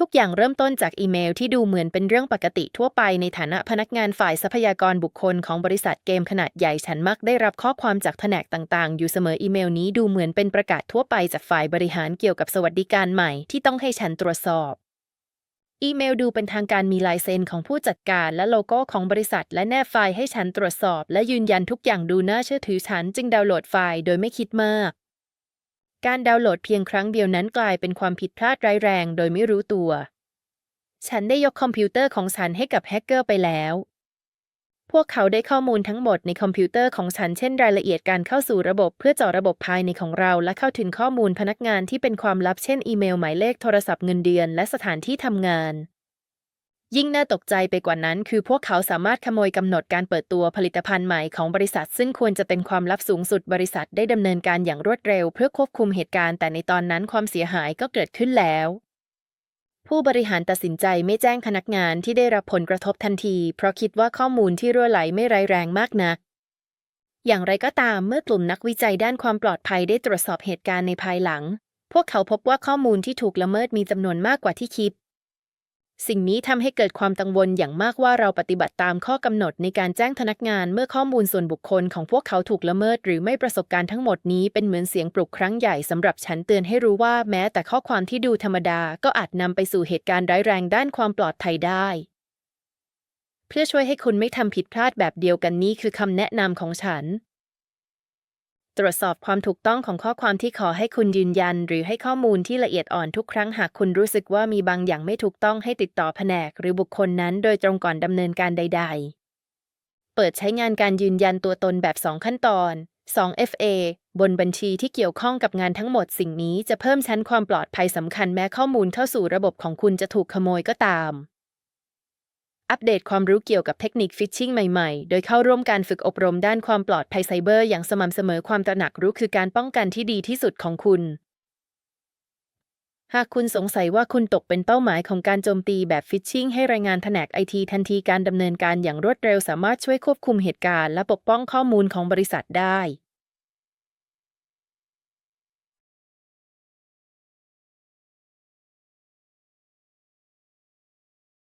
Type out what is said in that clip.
ทุกอย่างเริ่มต้นจากอีเมลที่ดูเหมือนเป็นเรื่องปกติทั่วไปในฐานะพนักงานฝ่ายทรัพยากรบุคคลของบริษัทเกมขนาดใหญ่ฉันมักได้รับข้อความจากแผนกต่างๆ อยู่เสมออีเมลนี้ดูเหมือนเป็นประกาศทั่วไปจากฝ่ายบริหารเกี่ยวกับสวัสดิการใหม่ที่ต้องให้ฉันตรวจสอบ อีเมลดูเป็นทางการมีลายเซ็นของผู้จัดการและโลโก้ของบริษัท และแนบไฟล์ให้ฉันตรวจสอบ และยืนยันทุกอย่างดูน่าเชื่อถือฉันจึงดาวน์โหลดไฟล์โดยไม่คิดมาก การดาวน์โหลดเพียงครั้งเดียวนั้นกลายเป็นความผิดพลาดร้ายแรงโดยไม่รู้ตัว ฉันได้ยกคอมพิวเตอร์ของฉันให้กับแฮกเกอร์ไปแล้ว พวกเขาได้ข้อมูลทั้งหมดในคอมพิวเตอร์ของฉันเช่นรายละเอียดการเข้าสู่ระบบเพื่อเจาะระบบภายในของเรา และเข้าถึงข้อมูลพนักงานที่เป็นความลับเช่นอีเมลหมายเลขโทรศัพท์เงินเดือน และสถานที่ทำงาน ยิ่งน่าตกใจไปกว่านั้น คือพวกเขาสามารถขโมยกำหนดการเปิดตัวผลิตภัณฑ์ใหม่ของบริษัท ซึ่งควรจะเป็นความลับสูงสุดบริษัทได้ดำเนินการอย่างรวดเร็ว เพื่อควบคุมเหตุการณ์แต่ในตอนนั้นความเสียหายก็เกิดขึ้นแล้ว ผู้บริหารตัดสินใจไม่แจ้งพนักงานที่ได้รับผลกระทบทันที เพราะคิดว่าข้อมูลที่รั่วไหลไม่ร้ายแรงมากนัก อย่างไรก็ตามเมื่อกลุ่มนักวิจัยด้านความปลอดภัยได้ตรวจสอบเหตุการณ์ในภายหลัง พวกเขาพบว่าข้อมูลที่ถูกละเมิดมีจำนวนมากกว่าที่คิด สิ่งนี้ทำให้เกิดความกังวลอย่างมากว่าเราปฏิบัติตามข้อกำหนดในการแจ้งพนักงานเมื่อข้อมูลส่วนบุคคลของพวกเขาถูกละเมิด หรือไม่ประสบการณ์ทั้งหมดนี้เป็นเหมือนเสียงปลุกครั้งใหญ่สำหรับฉันเตือนให้รู้ว่าแม้แต่ข้อความที่ดูธรรมดาก็อาจนำไปสู่เหตุการณ์ร้ายแรงด้านความปลอดภัยได้ เพื่อช่วยให้คุณไม่ทำผิดพลาดแบบเดียวกันนี้คือคำแนะนำของฉัน ตรวจสอบความถูกต้องของข้อความที่ขอให้คุณยืนยัน หรือให้ข้อมูลที่ละเอียดอ่อนทุกครั้งหากคุณรู้สึกว่ามีบางอย่างไม่ถูกต้องให้ติดต่อแผนก หรือบุคคลนั้นโดยตรงก่อนดำเนินการใด ๆ เปิดใช้งานการยืนยันตัวตนแบบ 2 ขั้นตอน 2FA บนบัญชีที่เกี่ยวข้องกับงานทั้งหมดสิ่งนี้จะเพิ่มชั้นความปลอดภัยสำคัญแม้ข้อมูลเข้าสู่ระบบของคุณจะถูกขโมยก็ตาม อัปเดตความรู้เกี่ยวกับเทคนิคฟิชชิงใหม่ๆ โดยเข้าร่วมการฝึกอบรมด้านความปลอดภัยไซเบอร์อย่างสม่ำเสมอความตระหนักรู้คือการป้องกันที่ดีที่สุดของคุณ หากคุณสงสัยว่าคุณตกเป็นเป้าหมายของการโจมตีแบบฟิชชิงให้รายงานแผนกไอทีทันทีการดำเนินการอย่างรวดเร็วสามารถช่วยควบคุมเหตุการณ์และปกป้องข้อมูลของบริษัทได้